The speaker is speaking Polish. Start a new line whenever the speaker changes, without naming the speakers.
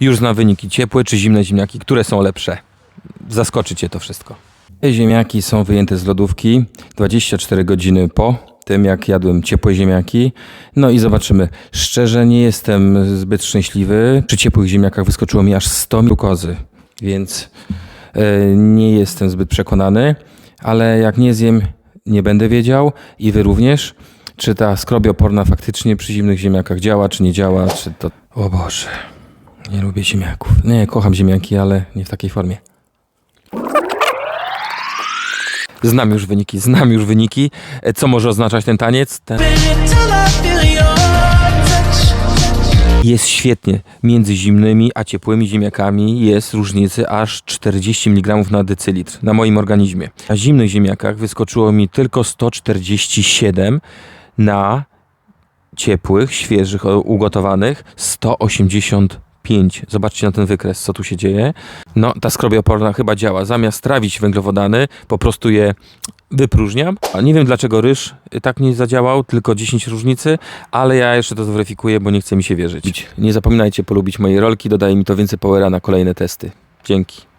Już znam wyniki ciepłe czy zimne ziemniaki, które są lepsze. Zaskoczy cię to wszystko. Te ziemniaki są wyjęte z lodówki 24 godziny po tym, jak jadłem ciepłe ziemniaki. No i zobaczymy. Szczerze nie jestem zbyt szczęśliwy. Przy ciepłych ziemniakach wyskoczyło mi aż 100 glukozy, więc e, nie jestem zbyt przekonany, ale jak nie zjem, nie będę wiedział i wy również, czy ta skrobioporna faktycznie przy zimnych ziemniakach działa, czy nie działa, czy to... O Boże, nie lubię ziemniaków. Nie, kocham ziemniaki, ale nie w takiej formie. Znam już wyniki, znam już wyniki. E, co może oznaczać ten taniec? Ten... Jest świetnie. Między zimnymi a ciepłymi ziemniakami jest różnicy aż 40 mg na decylitr na moim organizmie. Na zimnych ziemniakach wyskoczyło mi tylko 147 na ciepłych, świeżych, ugotowanych 180 5. Zobaczcie na ten wykres, co tu się dzieje. No, ta skrobia oporna chyba działa. Zamiast trawić węglowodany, po prostu je wypróżniam. A nie wiem dlaczego ryż tak nie zadziałał, tylko 10 różnicy, ale ja jeszcze to zweryfikuję, bo nie chce mi się wierzyć. Nie zapominajcie polubić mojej rolki, dodaje mi to więcej powera na kolejne testy. Dzięki.